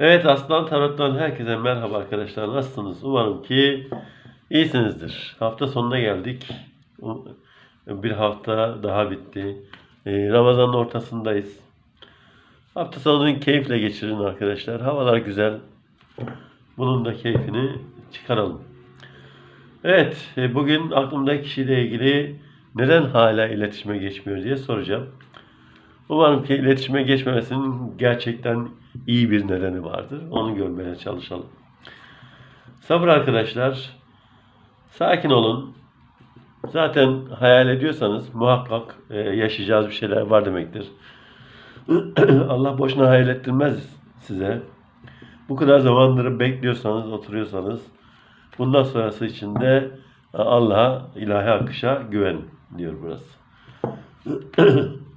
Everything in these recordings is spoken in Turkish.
Evet Aslan Tarot'tan herkese merhaba arkadaşlar. Nasılsınız? Umarım ki iyisinizdir. Hafta sonuna geldik. Bir hafta daha bitti. Ee, Ramazan'ın ortasındayız. Hafta sonunu keyifle geçirin arkadaşlar. Havalar güzel. Bunun da keyfini çıkaralım. Evet, e, bugün aklımdaki kişiyle ilgili neden hala iletişime geçmiyor diye soracağım. Umarım ki iletişime geçmemesinin gerçekten iyi bir nedeni vardır. Onu görmeye çalışalım. Sabır arkadaşlar. Sakin olun. Zaten hayal ediyorsanız muhakkak e, yaşayacağız bir şeyler var demektir. Allah boşuna hayal ettirmez size. Bu kadar zamandır bekliyorsanız, oturuyorsanız bundan sonrası için de Allah'a, ilahi akışa güven diyor burası.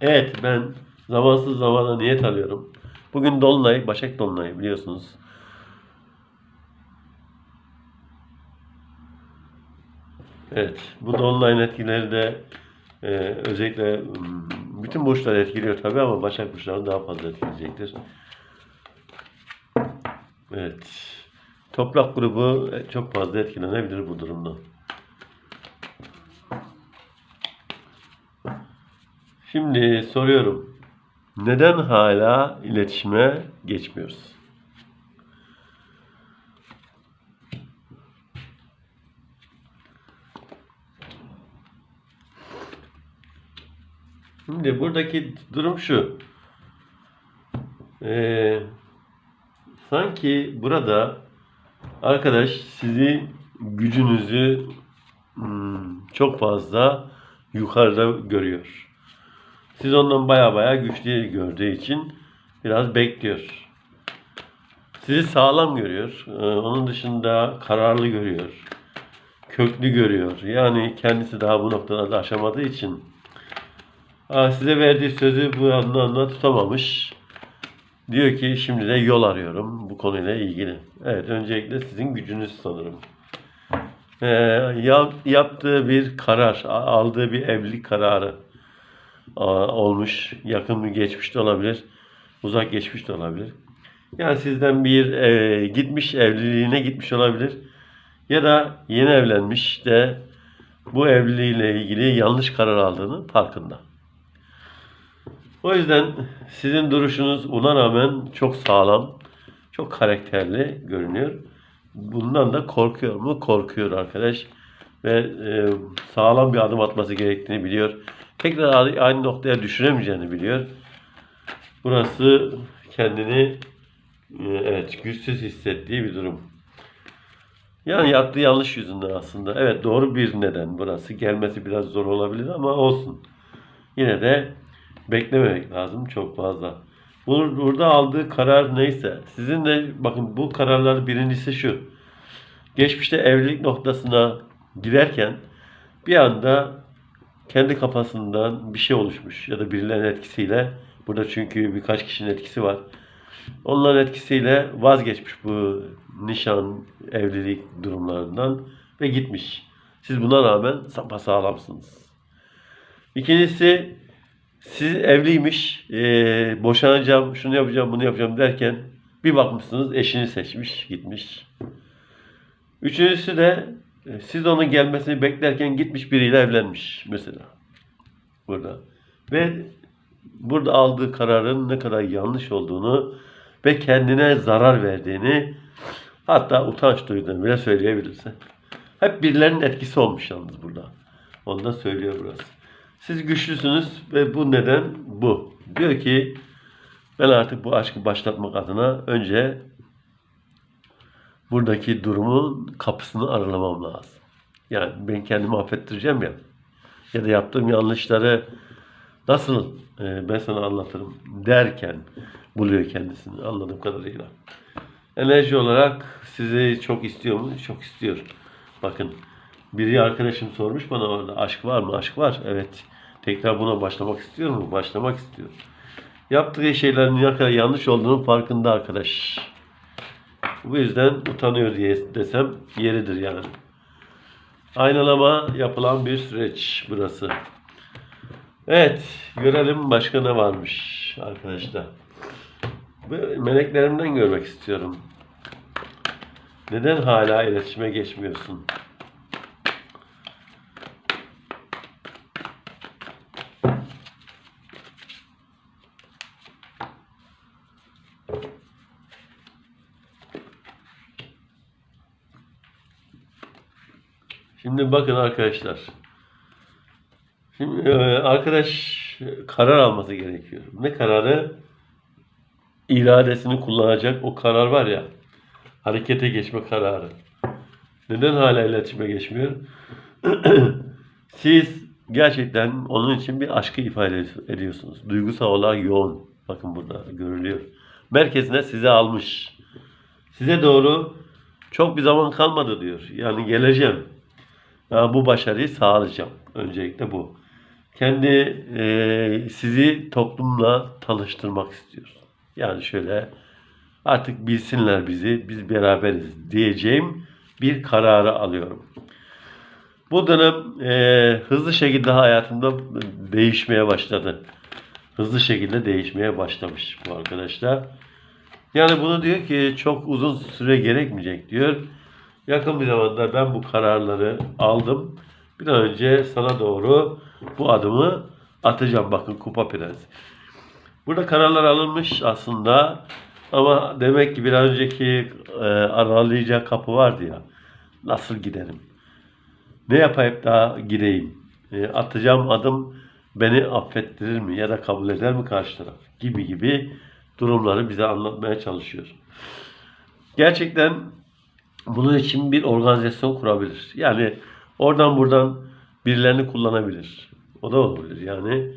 Evet ben zamansız zamana niyet alıyorum. Bugün Dolunay, Başak Dolunay biliyorsunuz. Evet bu Dolunay'ın etkileri de e, özellikle bütün burçları etkiliyor tabii ama Başak burçlarını daha fazla etkileyecektir. Evet. Toprak grubu e, çok fazla etkilenebilir bu durumda. Şimdi soruyorum. Neden hala iletişime geçmiyoruz? Şimdi buradaki durum şu. Ee, sanki burada arkadaş sizi gücünüzü hmm, çok fazla yukarıda görüyor. Siz ondan baya baya güçlü gördüğü için biraz bekliyor. Sizi sağlam görüyor. Ee, Onun dışında kararlı görüyor. Köklü görüyor. Yani kendisi daha bu noktalarda aşamadığı için size verdiği sözü bu anlamda tutamamış. Diyor ki şimdi de yol arıyorum bu konuyla ilgili. Evet öncelikle sizin gücünüz sanırım. Ee, yap- yaptığı bir karar, aldığı bir evlilik kararı olmuş. Yakın bir geçmişte olabilir. Uzak geçmişte olabilir. Yani sizden bir e, gitmiş evliliğine gitmiş olabilir. Ya da yeni evlenmiş de bu evliliğiyle ilgili yanlış karar aldığını farkında. O yüzden sizin duruşunuz buna rağmen çok sağlam, çok karakterli görünüyor. Bundan da korkuyor mu? Korkuyor arkadaş. Ve e, sağlam bir adım atması gerektiğini biliyor. Tekrar aynı- noktaya düşüremeyeceğini biliyor. Burası kendini e, evet güçsüz hissettiği bir durum. Yani yaptığı yanlış yüzünden aslında. Evet doğru bir neden burası. Gelmesi biraz zor olabilir ama olsun. Yine de beklememek lazım çok fazla. Bur- Burada aldığı karar neyse. Sizin de bakın bu kararlar birincisi şu. Geçmişte evlilik noktasına giderken bir anda kendi kafasından bir şey oluşmuş ya da birilerinin etkisiyle burada çünkü birkaç kişinin etkisi var. Onların etkisiyle vazgeçmiş bu nişan, evlilik durumlarından ve gitmiş. Siz buna rağmen sapasağlamsınız. İkincisi siz evliymiş, eee, boşanacağım, şunu yapacağım, bunu yapacağım derken bir bakmışsınız eşini seçmiş, gitmiş. Üçüncüsü de e, siz onun gelmesini beklerken gitmiş biriyle evlenmiş mesela. Burada. Ve burada aldığı kararın ne kadar yanlış olduğunu ve kendine zarar verdiğini hatta utanç duyduğunu bile söyleyebilirse. Hep birilerinin etkisi olmuş yalnız burada. Onu da söylüyor burası. Siz güçlüsünüz ve bu neden bu. Diyor ki ben artık bu aşkı başlatmak adına önce buradaki durumun kapısını aralamam lazım. Yani ben kendimi affettireceğim ya. Ya da yaptığım yanlışları nasıl e, ben sana anlatırım derken buluyor kendisini anladığım kadarıyla. Enerji olarak sizi çok istiyor mu? Çok istiyor. Bakın biri arkadaşım sormuş bana orada aşk var mı? Aşk var. Evet. Tekrar buna başlamak istiyor mu? Başlamak istiyor. Yaptığı şeylerin ne kadar yanlış olduğunun farkında arkadaş. Bu yüzden utanıyor diye desem yeridir yani. Aynalama yapılan bir süreç burası. Evet, görelim başka ne varmış arkadaşlar. Meleklerimden görmek istiyorum. Neden hala iletişime geçmiyorsun? Şimdi bakın arkadaşlar. Şimdi e, arkadaş karar alması gerekiyor. Ne kararı? İradesini kullanacak o karar var ya. Harekete geçme kararı. Neden hala iletişime geçmiyor? Siz gerçekten onun için bir aşkı ifade ediyorsunuz. Duygusal olarak yoğun. Bakın burada görülüyor. Merkezine sizi almış. Size doğru çok bir zaman kalmadı diyor. Yani geleceğim. Yani bu başarıyı sağlayacağım. Öncelikle bu. Kendi e, sizi toplumla tanıştırmak istiyor. Yani şöyle artık bilsinler bizi, biz beraberiz diyeceğim bir kararı alıyorum. Bu dönem e, hızlı şekilde hayatımda değişmeye başladı. Hızlı şekilde değişmeye başlamış bu arkadaşlar. Yani bunu diyor ki çok uzun süre gerekmeyecek diyor. Yakın bir zamanda ben bu kararları aldım. Bir an önce sana doğru bu adımı atacağım. Bakın Kupa Prens. Burada kararlar alınmış aslında. Ama demek ki bir an önceki e, aralayacak kapı vardı ya. Nasıl giderim? Ne yapayım daha gideyim? E, atacağım adım beni affettirir mi ya da kabul eder mi karşı taraf? Gibi gibi durumları bize anlatmaya çalışıyor. Gerçekten bunun için bir organizasyon kurabilir. Yani oradan buradan birilerini kullanabilir. O da olabilir. Yani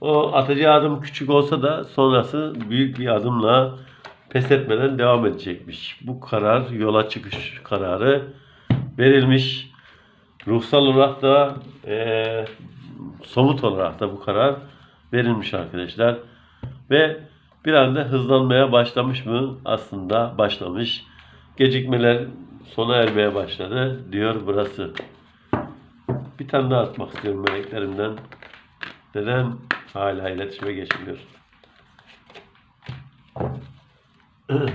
o atacağı adım küçük olsa da sonrası büyük bir adımla pes etmeden devam edecekmiş. Bu karar yola çıkış kararı verilmiş. Ruhsal olarak da eee, somut olarak da bu karar verilmiş arkadaşlar. Ve bir anda hızlanmaya başlamış mı? Aslında başlamış. Gecikmeler sona ermeye başladı diyor burası. Bir tane daha atmak istiyorum meleklerimden. Neden hala iletişime geçmiyor?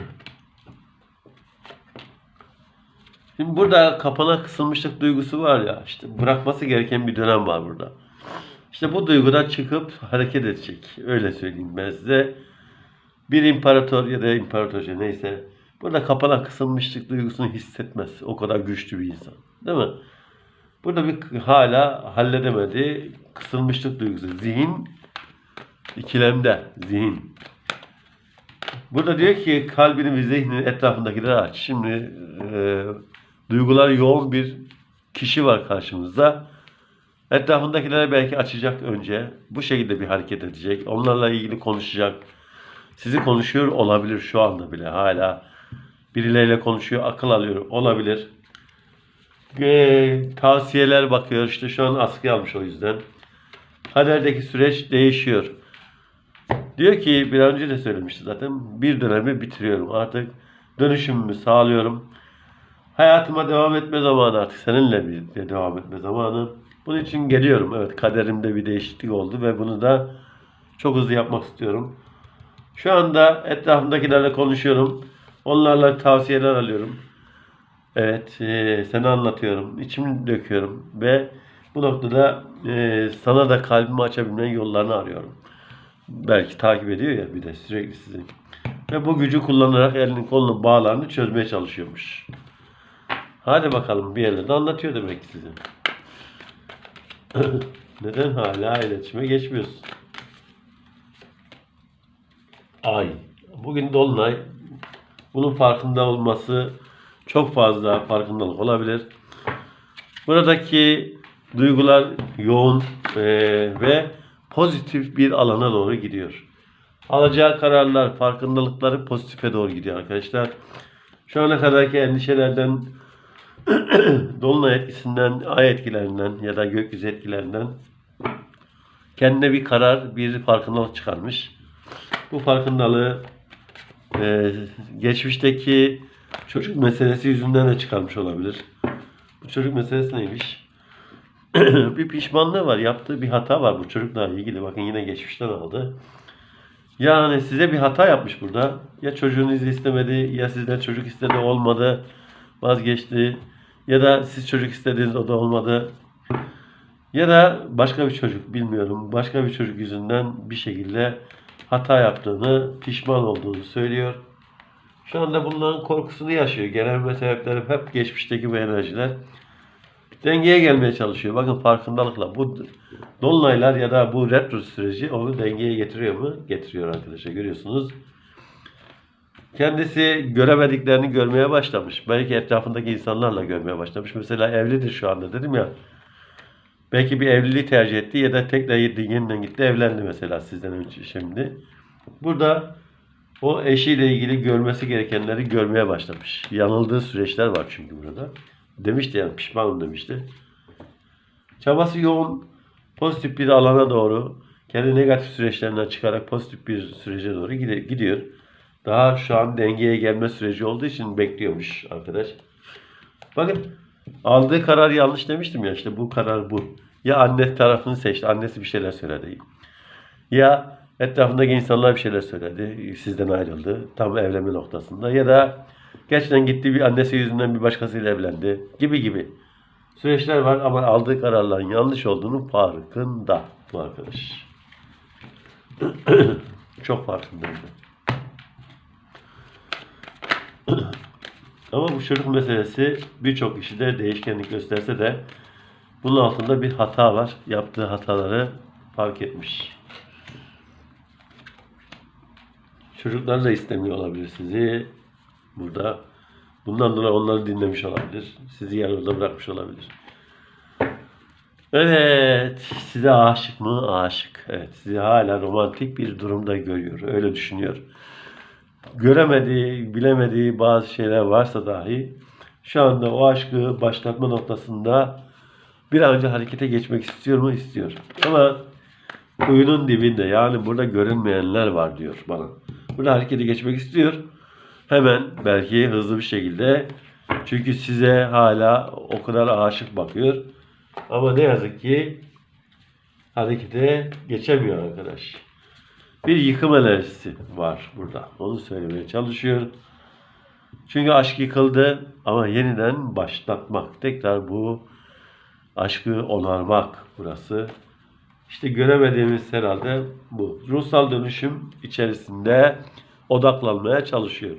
Şimdi burada kapana kısılmışlık duygusu var ya işte bırakması gereken bir dönem var burada. İşte bu duygudan çıkıp hareket edecek. Öyle söyleyeyim ben size. Bir imparator ya da imparatorca neyse burada kapana kısılmışlık duygusunu hissetmez. O kadar güçlü bir insan. Değil mi? Burada bir hala halledemedi kısılmışlık duygusu. Zihin ikilemde. Zihin. Burada diyor ki kalbini ve zihnini etrafındakileri aç. Şimdi e, duygular yoğun bir kişi var karşımızda. Etrafındakilere belki açacak önce. Bu şekilde bir hareket edecek. Onlarla ilgili konuşacak. Sizi konuşuyor olabilir şu anda bile hala. Birileriyle konuşuyor, akıl alıyor olabilir. Ee, tavsiyeler bakıyor. İşte şu an askı almış o yüzden. Kaderdeki süreç değişiyor. Diyor ki bir önce de söylemişti zaten. Bir dönemi bitiriyorum. Artık dönüşümümü sağlıyorum. Hayatıma devam etme zamanı artık. Seninle birlikte devam etme zamanı. Bunun için geliyorum. Evet kaderimde bir değişiklik oldu ve bunu da çok hızlı yapmak istiyorum. Şu anda etrafımdakilerle konuşuyorum. Onlarla tavsiyeler alıyorum. Evet, e, sana anlatıyorum, içimi döküyorum ve bu noktada e, sana da kalbimi açabilmenin yollarını arıyorum. Belki takip ediyor ya bir de sürekli sizi. Ve bu gücü kullanarak elinin kolunun bağlarını çözmeye çalışıyormuş. Hadi bakalım bir yerlerde anlatıyor demek ki size. Neden hala iletişime geçmiyorsun? Ay. Bugün Dolunay. Bunun farkında olması çok fazla farkındalık olabilir. Buradaki duygular yoğun eee, ve pozitif bir alana doğru gidiyor. Alacağı kararlar, farkındalıkları pozitife doğru gidiyor arkadaşlar. Şu ana kadarki endişelerden, dolunay etkisinden, ay etkilerinden ya da gökyüzü etkilerinden kendine bir karar, bir farkındalık çıkarmış. Bu farkındalığı eee, geçmişteki çocuk meselesi yüzünden de çıkarmış olabilir. Bu çocuk meselesi neymiş? bir pişmanlığı var. Yaptığı bir hata var bu çocukla ilgili. Bakın yine geçmişten aldı. Yani size bir hata yapmış burada. Ya çocuğunuz istemedi, ya sizden çocuk istedi olmadı, vazgeçti. Ya da siz çocuk istediniz o da olmadı. Ya da başka bir çocuk bilmiyorum. Başka bir çocuk yüzünden bir şekilde hata yaptığını, pişman olduğunu söylüyor. Şu anda bunların korkusunu yaşıyor. Genel sebepleri hep geçmişteki bu enerjiler. Dengeye gelmeye çalışıyor. Bakın farkındalıkla bu dolunaylar ya da bu retro süreci onu dengeye getiriyor mu? Getiriyor arkadaşlar. Görüyorsunuz. Kendisi göremediklerini görmeye başlamış. Belki etrafındaki insanlarla görmeye başlamış. Mesela evlidir şu anda dedim ya. Belki bir evliliği tercih etti ya da tekrar yeniden gitti evlendi mesela sizden önce şimdi. Burada o eşiyle ilgili görmesi gerekenleri görmeye başlamış. Yanıldığı süreçler var çünkü burada. Demişti yani pişmanım demişti. Çabası yoğun, pozitif bir alana doğru, kendi negatif süreçlerinden çıkarak pozitif bir sürece doğru gidiyor. Daha şu an dengeye gelme süreci olduğu için bekliyormuş arkadaş. Bakın aldığı karar yanlış demiştim ya işte bu karar bu. Ya anne tarafını seçti, annesi bir şeyler söyledi. Ya etrafındaki insanlar bir şeyler söyledi, sizden ayrıldı tam evlenme noktasında. Ya da gerçekten gitti bir annesi yüzünden bir başkasıyla evlendi gibi gibi. Süreçler var ama aldığı kararların yanlış olduğunu farkında bu arkadaş. Çok farkındaydı. Ama bu çocuk meselesi birçok kişide değişkenlik gösterse de bunun altında bir hata var. Yaptığı hataları fark etmiş. Çocuklar da istemiyor olabilir sizi. Burada bundan dolayı onları dinlemiş olabilir. Sizi yarıda bırakmış olabilir. Evet, size aşık mı? Aşık. Evet, sizi hala romantik bir durumda görüyor. Öyle düşünüyor. Göremediği, bilemediği bazı şeyler varsa dahi şu anda o aşkı başlatma noktasında bir an önce harekete geçmek istiyor mu? İstiyor. Ama kuyunun dibinde yani burada görünmeyenler var diyor bana. Burada harekete geçmek istiyor. Hemen belki hızlı bir şekilde çünkü size hala o kadar aşık bakıyor. Ama ne yazık ki harekete geçemiyor arkadaş. Bir yıkım enerjisi var burada. Onu söylemeye çalışıyor. Çünkü aşk yıkıldı ama yeniden başlatmak. Tekrar bu aşkı onarmak burası. İşte göremediğimiz herhalde bu. Ruhsal dönüşüm içerisinde odaklanmaya çalışıyor.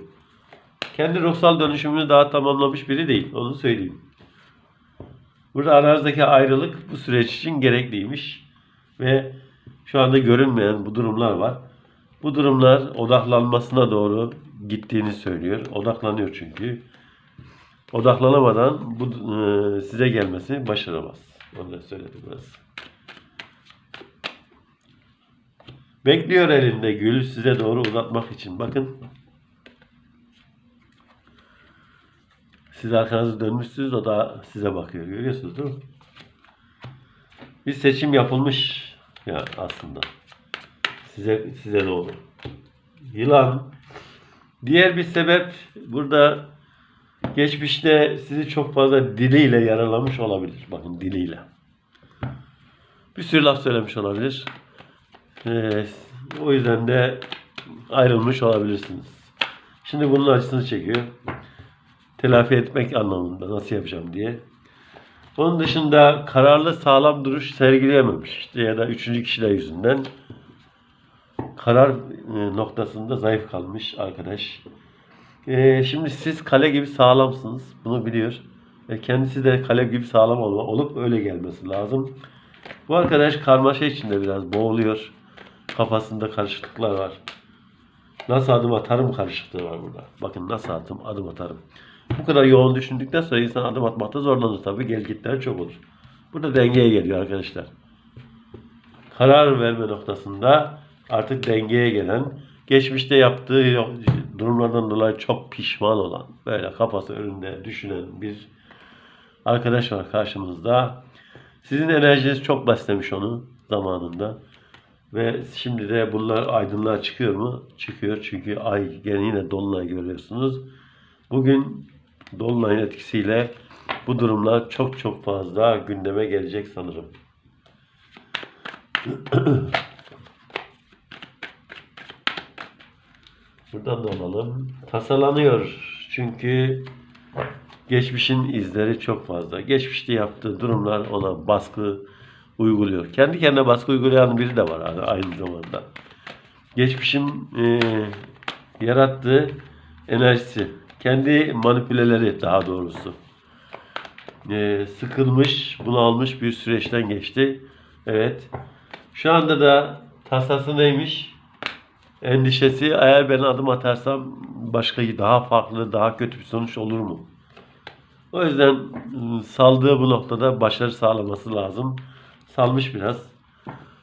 Kendi ruhsal dönüşümünü daha tamamlamış biri değil. Onu söyleyeyim. Burada aranızdaki ayrılık bu süreç için gerekliymiş. Ve şu anda görünmeyen bu durumlar var. Bu durumlar odaklanmasına doğru gittiğini söylüyor. Odaklanıyor çünkü. Odaklanamadan bu e, size gelmesi başaramaz. Onu da söyledi biraz. Bekliyor elinde gül size doğru uzatmak için. Bakın. Siz arkanızı dönmüşsünüz o da size bakıyor. Görüyorsunuz değil mi? Bir seçim yapılmış ya aslında. Size size doğru. Yılan. Diğer bir sebep burada geçmişte sizi çok fazla diliyle yaralamış olabilir. Bakın diliyle. Bir sürü laf söylemiş olabilir. Ee, o yüzden de ayrılmış olabilirsiniz. Şimdi bunun acısını çekiyor. Telafi etmek anlamında nasıl yapacağım diye. Onun dışında kararlı sağlam duruş sergileyememiş. İşte ya da üçüncü kişiler yüzünden karar e, noktasında zayıf kalmış arkadaş. E, şimdi siz kale gibi sağlamsınız. Bunu biliyor. Ve kendisi de kale gibi sağlam olma, olup öyle gelmesi lazım. Bu arkadaş karmaşa içinde biraz boğuluyor. Kafasında karışıklıklar var. Nasıl adım atarım karışıklığı var burada. Bakın nasıl adım, adım atarım. Bu kadar yoğun düşündükten sonra insan adım atmakta zorlanır tabii. Gelgitler çok olur. Burada dengeye geliyor arkadaşlar. Karar verme noktasında artık dengeye gelen, geçmişte yaptığı durumlardan dolayı çok pişman olan, böyle kafası önünde düşünen bir arkadaş var karşımızda. Sizin enerjiniz çok beslemiş onu zamanında. Ve şimdi de bunlar aydınlığa çıkıyor mu? Çıkıyor çünkü ay gene yine dolunay görüyorsunuz. Bugün dolunayın etkisiyle bu durumlar çok çok fazla gündeme gelecek sanırım. Buradan da alalım. Tasalanıyor. Çünkü geçmişin izleri çok fazla. Geçmişte yaptığı durumlar ona baskı uyguluyor. Kendi kendine baskı uygulayan biri de var aynı- zamanda. Geçmişin e, yarattığı enerjisi, kendi manipüleleri daha doğrusu. E, sıkılmış, bunalmış bir süreçten geçti. Evet. Şu anda da tasası neymiş? Endişesi eğer ben adım atarsam başka daha farklı, daha kötü bir sonuç olur mu? O yüzden ıı, saldığı bu noktada başarı sağlaması lazım. Salmış biraz.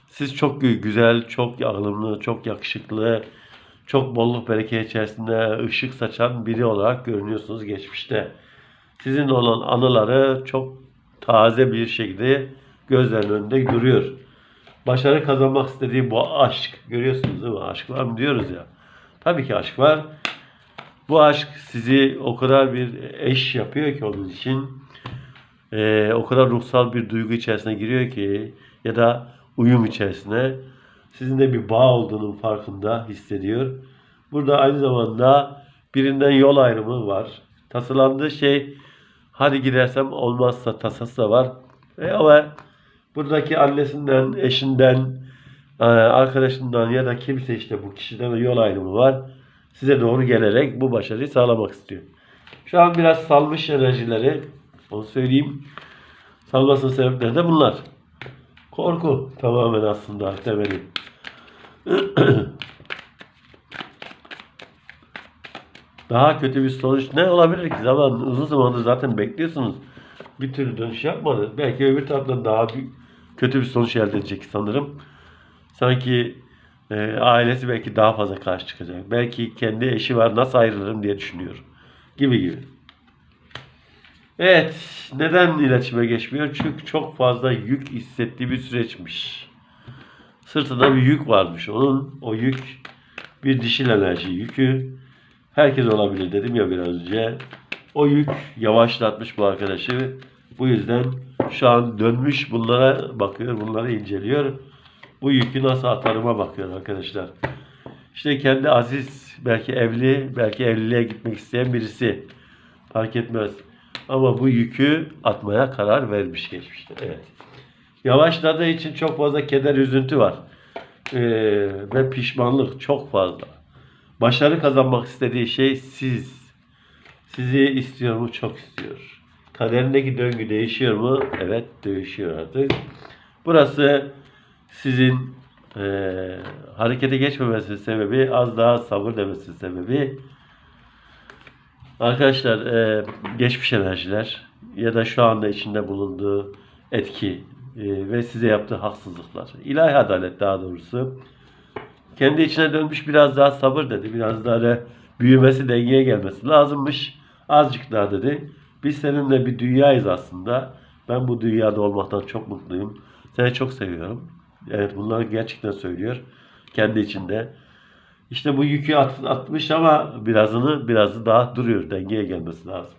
Siz çok gü- güzel, çok alımlı, çok yakışıklı, çok bolluk bereket içerisinde ışık saçan biri olarak görünüyorsunuz geçmişte. Sizin olan anıları çok taze bir şekilde gözlerinin önünde duruyor. Başarı kazanmak istediği bu aşk. Görüyorsunuz değil mi? Aşk var mı diyoruz ya. Tabii ki aşk var. Bu aşk sizi o kadar bir eş yapıyor ki onun için. Ee, o kadar ruhsal bir duygu içerisine giriyor ki ya da uyum içerisine sizin de bir bağ olduğunun farkında hissediyor. Burada aynı zamanda birinden yol ayrımı var. Tasarlandığı şey hadi gidersem olmazsa tasası da var. E, ama buradaki annesinden, eşinden, e, arkadaşından ya da kimse işte bu kişiden yol ayrımı var. Size doğru gelerek bu başarıyı sağlamak istiyor. Şu an biraz salmış enerjileri. Onu söyleyeyim. Salmasının sebepleri de bunlar. Korku tamamen aslında temeli. Daha kötü bir sonuç ne olabilir ki? Zaman uzun zamandır zaten bekliyorsunuz. Bir türlü dönüş yapmadı. Belki öbür taraftan daha bir, kötü bir sonuç elde edecek sanırım. Sanki e, ailesi belki daha fazla karşı çıkacak. Belki kendi eşi var nasıl ayrılırım diye düşünüyor. Gibi gibi. Evet. Neden iletişime geçmiyor? Çünkü çok fazla yük hissettiği bir süreçmiş. Sırtında bir yük varmış. Onun o yük bir dişil enerji yükü. Herkes olabilir dedim ya biraz önce. O yük yavaşlatmış bu arkadaşı. Bu yüzden şu an dönmüş bunlara bakıyor, bunları inceliyor. Bu yükü nasıl atarıma bakıyor arkadaşlar. İşte kendi aziz, belki evli, belki evliliğe gitmek isteyen birisi. Fark etmez. Ama bu yükü atmaya karar vermiş geçmişte. Evet. Yavaşladığı için çok fazla keder, üzüntü var. Ee, ve pişmanlık çok fazla. Başarı kazanmak istediği şey siz. Sizi istiyor mu? Çok istiyor. Kaderindeki döngü değişiyor mu? Evet değişiyor artık. Burası sizin eee, harekete geçmemesinin sebebi, az daha sabır demesinin sebebi. Arkadaşlar eee, geçmiş enerjiler ya da şu anda içinde bulunduğu etki eee, ve size yaptığı haksızlıklar. İlahi adalet daha doğrusu. Kendi içine dönmüş biraz daha sabır dedi. Biraz daha da büyümesi, dengeye gelmesi lazımmış. Azıcık daha dedi. Biz seninle bir dünyayız aslında. Ben bu dünyada olmaktan çok mutluyum. Seni çok seviyorum. Evet bunları gerçekten söylüyor. Kendi içinde. İşte bu yükü at- atmış ama birazını birazı daha duruyor. Dengeye gelmesi lazım.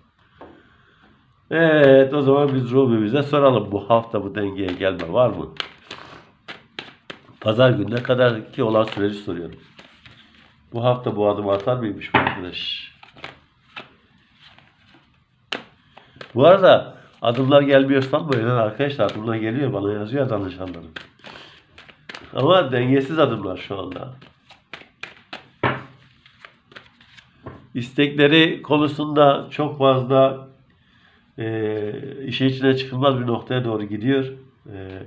Evet o zaman biz Rubi'mize soralım. Bu hafta bu dengeye gelme var mı? Pazar gününe kadar ki olan süreci soruyorum. Bu hafta bu adımı atar mıymış bu arkadaş? Bu arada adımlar gelmiyor sanmayın arkadaşlar. Adımlar geliyor bana yazıyor danışanlarım. Ama dengesiz adımlar şu anda. İstekleri konusunda çok fazla e, işin içine çıkılmaz bir noktaya doğru gidiyor. E,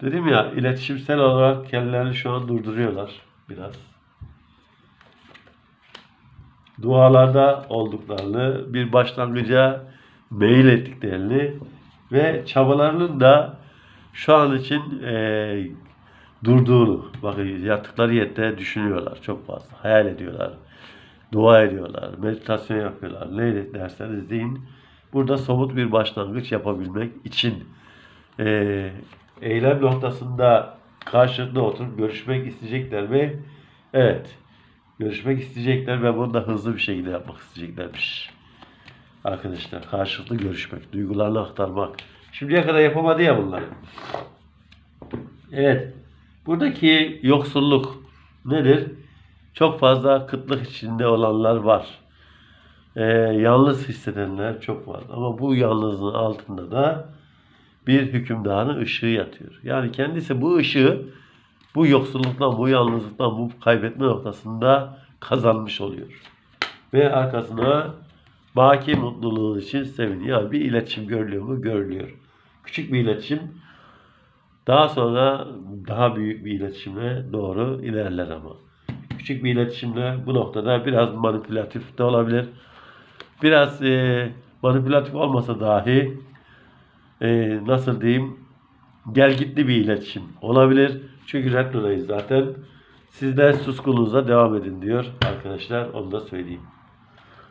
dedim ya iletişimsel olarak kendilerini şu an durduruyorlar biraz. Dualarda olduklarını, bir başlangıca meyil ettiklerini ve çabalarının da şu an için e, durduğunu, bakın yattıkları yerde düşünüyorlar çok fazla, hayal ediyorlar, dua ediyorlar, meditasyon yapıyorlar, ne derseniz deyin. Burada somut bir başlangıç yapabilmek için e, eylem noktasında karşılıklı oturup görüşmek isteyecekler mi? Evet. Görüşmek isteyecekler ve bunu da hızlı bir şekilde yapmak isteyeceklermiş. Arkadaşlar karşılıklı görüşmek, duygularını aktarmak. Şimdiye kadar yapamadı ya bunları. Evet. Buradaki yoksulluk nedir? Çok fazla kıtlık içinde olanlar var. Ee, yalnız hissedenler çok var. Ama bu yalnızlığın altında da bir hükümdarın ışığı yatıyor. Yani kendisi bu ışığı bu yoksulluktan, bu yalnızlıktan, bu kaybetme noktasında kazanmış oluyor. Ve arkasına baki mutluluğu için seviniyor. Yani bir iletişim görülüyor mu? Görülüyor. Küçük bir iletişim daha sonra daha büyük bir iletişime doğru ilerler ama. Küçük bir iletişimle bu noktada biraz manipülatif de olabilir. Biraz e, manipülatif olmasa dahi e, nasıl diyeyim gelgitli bir iletişim olabilir. Çünkü retrodayız zaten. Sizler suskuluğunuza devam edin diyor arkadaşlar. Onu da söyleyeyim.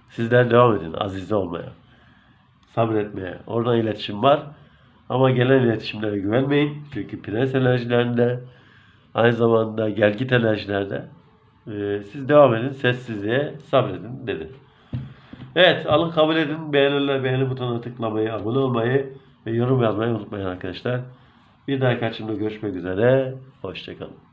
Sizler devam edin azize olmaya. Sabretmeye. Oradan iletişim var. Ama gelen iletişimlere güvenmeyin. Çünkü prens enerjilerinde aynı zamanda gelgit enerjilerde e, siz devam edin. Sessizliğe sabredin dedi. Evet alın kabul edin. Beğeniler beğeni butonuna tıklamayı, abone olmayı ve yorum yazmayı unutmayın arkadaşlar. Bir dahaki açımda görüşmek üzere. Hoşçakalın.